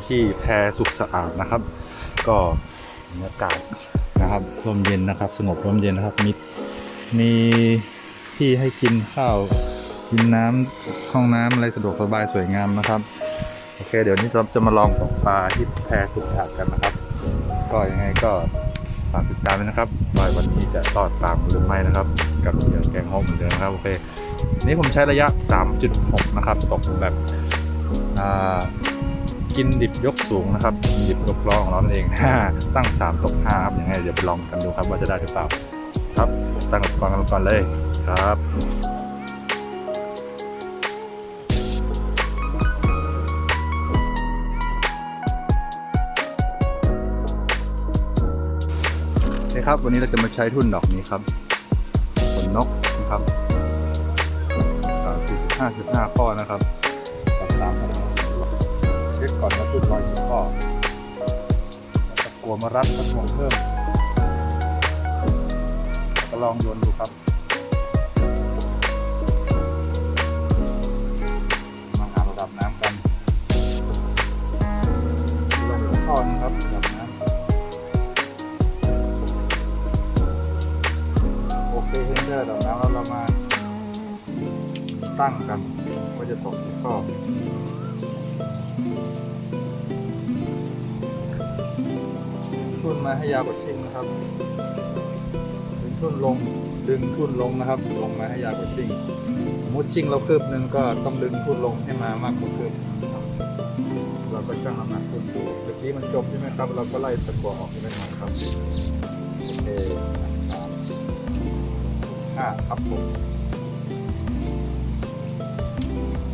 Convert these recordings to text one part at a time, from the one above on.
อยู่ที่แพสุขสะอาดนะครับ ก็บรรยากาศนะครับร่มเย็นนะครับ สงบร่มเย็นนะครับมีมีที่ให้กินข้าวกินน้ำห้องน้ำอะไรสะดวกสบายสวยงามนะครับโอเค เดี๋ยวนี้เราจะมาลองตกปลาที่แพสุขสะอาดกันนะครับ ก็ยังไงก็ฝากติดตามนะครับว่าวันนี้จะรอดตามหรือไม่นะครับ กับเหยื่อแกงฮอกเหมือนเดิมนะครับโอเค นี่ผมใช้ระยะ 3.6 นะครับ ตกแบบอ่า กินดิบยกสูงนะครับกินดิบยกล้อของเรานั่นเอง ตั้ง3ตก5ครับยังไงเดี๋ยวไปลองกันดูครับว่าจะได้หรือเปล่า ครับตั้งก่อนกันก่อนเลยครับโอเคครับวันนี้เราจะมาใช้ทุ่นดอกนี้ครับขนนกนะครับ45.5ข้อนะครับตามตามกัน เช็คก่อนว่าทุ่นร้อยกี่ข้อตะกัวมารัดกระถ่วงเพิ่มก็ลองโยนดูครับมาหาระดับน้ำกันลงข้อนครับระดับน้ำโอเคเฮนเดอร์ระดับน้ำแล้วเรามาตั้งกันว่าจะตกที่ข้อ ทุ่นมาให้ยาวกว่าชิงนะครับ ดึงทุ่นลง ดึงทุ่นลงนะครับ ลงมาให้ยาวกว่าชิงสมมติชิงเราคืบหนึ่งก็ต้องดึงทุ่นลงให้มามากกว่าคืบเราก็ชั่งน้ำหนักทุ่นดูเมื่อกี้มันจมใช่ไหมครับ เราก็ไล่ตะกัวออกได้หน่อยครับโอเคนะครับห้าครับผม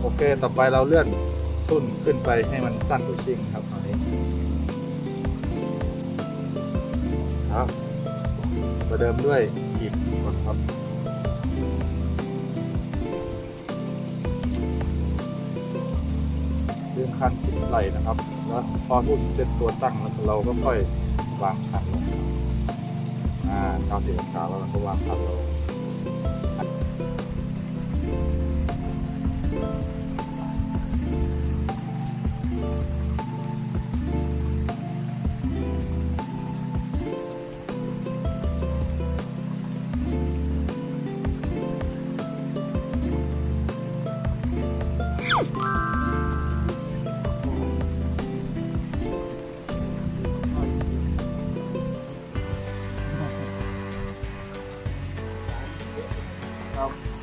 โอเค ต่อไปเราเลื่อนตุ้นขึ้นไปให้มันสั้นกว่าชิงครับ ครับประเดิมด้วยกีบก่อนครับดึงคันสิบไหลนะครับ แล้วพอทุ่นเสร็จตัวตั้งแล้วเราก็ค่อยวางคันลงครับอ่าเก้าสิบองศาแล้วเราก็วางคันลง ค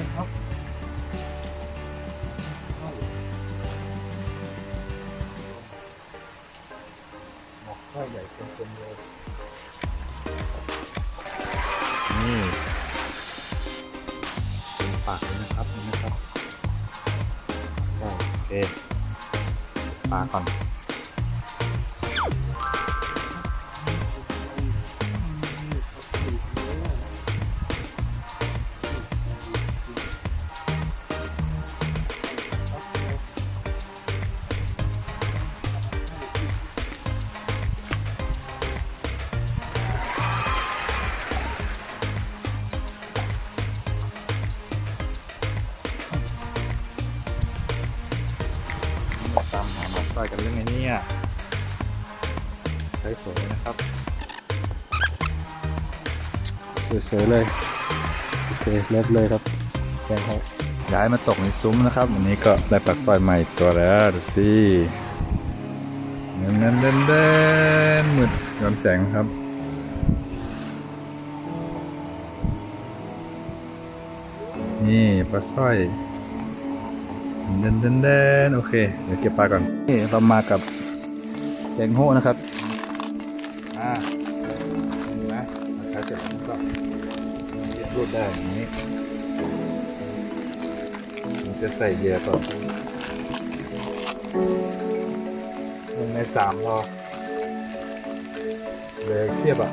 อยครับอยๆหมอกค่อยใหญ่เต็มๆเลยนี่เป็นปากเลยนะครับนี่นะครับโอเคปลาก่อนามหาหมอกไส้กันเรื่องไงเนี่ยใช้สวยนะครับสวยๆเลยโอเคเลิศเลยครับแกงเขาย้ายมาตกในซุ้มนะครับวันนี้ก็ได้ปลาสร้อยใหม่ตัวแล้วดูสิเน้นเน้นเด่นเด่นมืดย้อนแสงครับโนี่ปลาสร้อย เดินเดินเดินโอเค เดี๋ยวเก็บปลาก่อน นี่เรามากับแกงโฮนะครับ อ่าเห็นไหมราคาเสร็จแล้วก็ยึดรูดได้อย่างนี้มันจะใส่เหยื่อก่อนหนึ่งในสามพอเลยเทียบอะ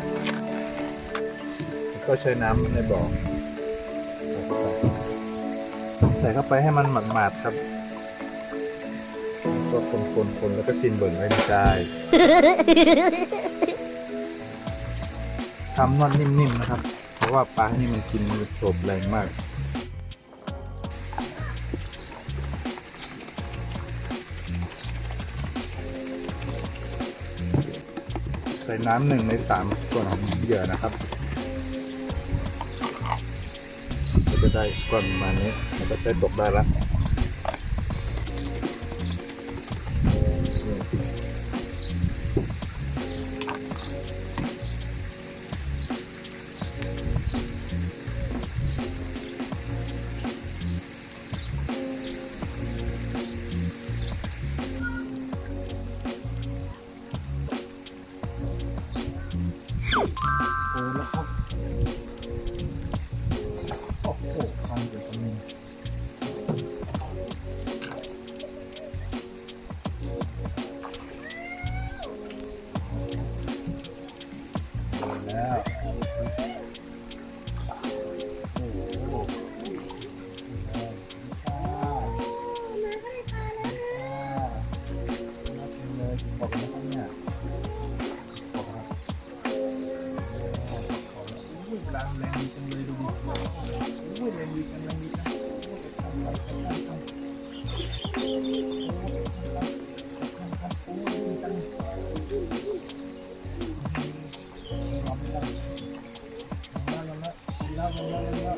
แล้วก็ใช้น้ำในบ่อ ใส่เข้าไปให้มันหมาดๆครับก็คนๆๆแล้วก็ซินเบิ่งไว้ในใจทำนวดนิ่มๆนะครับ เพราะว่าปลานี่มันกินมันโฉบแรงมากใส่น้ำหนึ่งในสามส่วนของเหยื่อนะครับ จะได้ก้อนประมาณนี้มันก็ได้ตกได้แล้ว ฟังอยู่ตรงนี้มาแล้วโอ้โหบอกเลยเนี่ยบอกครับอุ้ยแรงแรงดีจังเลยดูดิอุ้ยรงดีจังแรงจัง โอ้ยทำอะไรทำทำโอ้ยดีจังยอมไม่ได้ยอมแล้วยอมแล้วยอมแล้วยอมแล้ว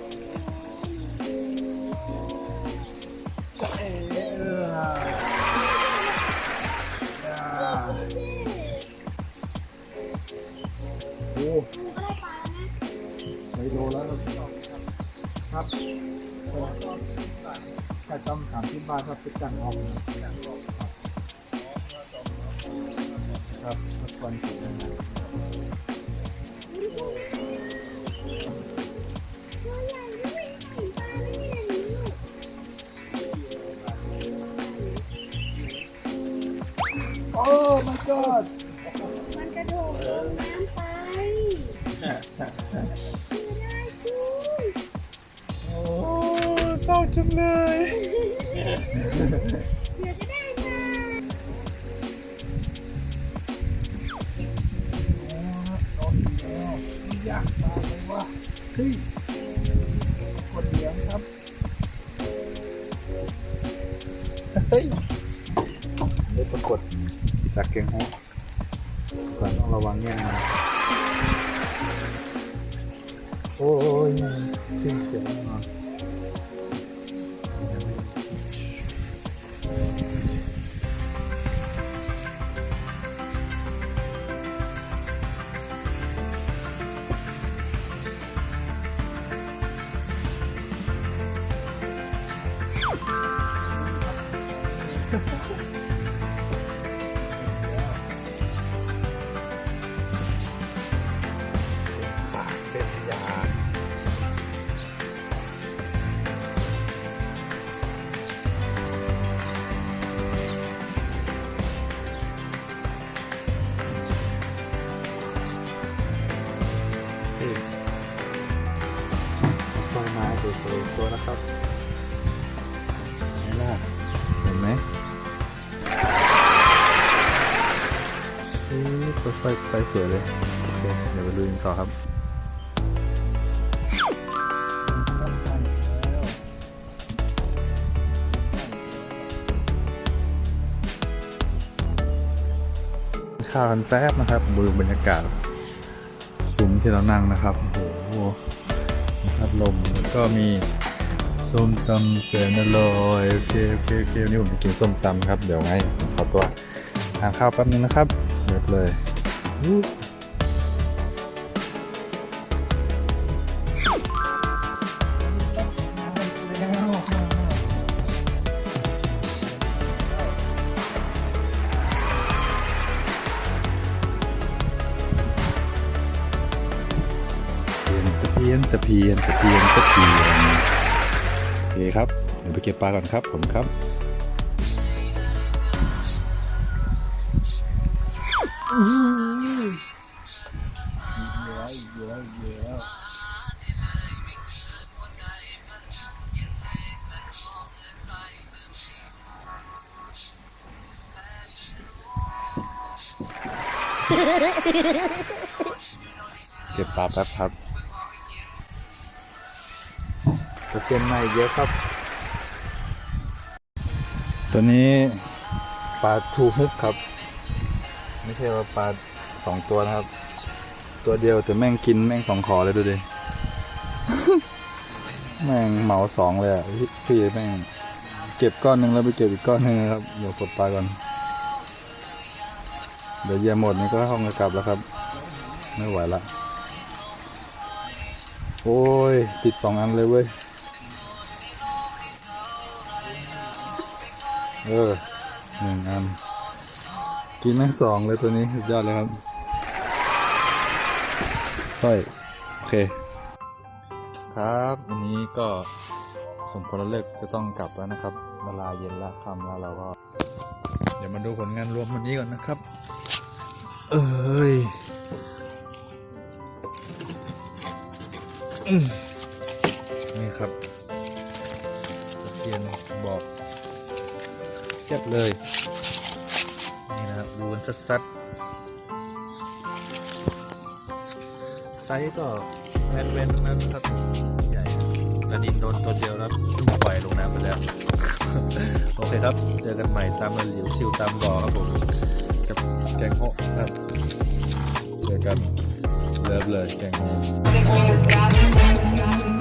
จะเอ๋เออโอ้ใส่โลแล้ว ครับแค่ต้มสามที่บ้านครับเป็นกันออกครับทุกคนถึงนะโอ้ my god จังเลยเดี๋ยวจะได้มาอยากมากเลยว่ะเฮ้ย เอ๊ะตัวไฟสวยเลย โอเค เดี๋ยวไปดูกันต่อครับข้าวกันแป๊บนะครับดูบรรยากาศซุ้มที่เรานั่งนะครับ โอ้โหพัดลมแล้วก็มีส้มตำเสนอร่อยโอเคโอเคโอเควันนี้ผมจะกินส้มตำครับ เดี๋ยวไงขอตัวทานข้าวแป๊บนึงนะครับเรียบเลย เพียนตะเพียนตะเพียนตะเพียนโอเคครับเดี๋ยวไปเก็บปลาก่อนครับผมครับอื เก็บปลาแป๊บครับตะเพียนใหม่เยอะครับ ตัวนี้ปลาทูฮุกครับ ไม่ใช่ว่าปลาสองตัวนะครับ ตัวเดียวแต่แม่งกินแม่งสองขอเลยดูดิ แม่งเหมาสองเลยอะพี่พี่แม่งเก็บก้อนหนึ่งแล้วไปเก็บอีกก้อนหนึ่งนะครับเดี๋ยวกดปลาก่อน เดี๋ยวเยี่ยหมดนี่ก็ห้องจะกลับแล้วครับ ไม่ไหวละ โอ้ย ติดสองอันเลยเว้ย เออหนึ่งอัน กินแม่งสองเลยตัวนี้สุดยอดเลยครับสร้อยโอเค ครับวันนี้ก็สมควรแล้วเลิกจะต้องกลับแล้วนะครับเวลาเย็นละค่ำแล้วเราก็ เดี๋ยวมาดูผลงานรวมวันนี้ก่อนนะครับ เอ้ยอืมนี่ครับตะเพียนบอกเทียบเลย นี่นะครับดูกันสัดๆไซส์ก็แวนเวนนะครับใหญ่นะกระดินโดนตัวเดียวแล้วปล่อยลงน้ำไปแล้ว โอเคครับ เจอกันใหม่ตามระหลิวชิวตามบ่อครับผม แกงเหาะครับเจอกันเลิฟเลยแกงเหาะ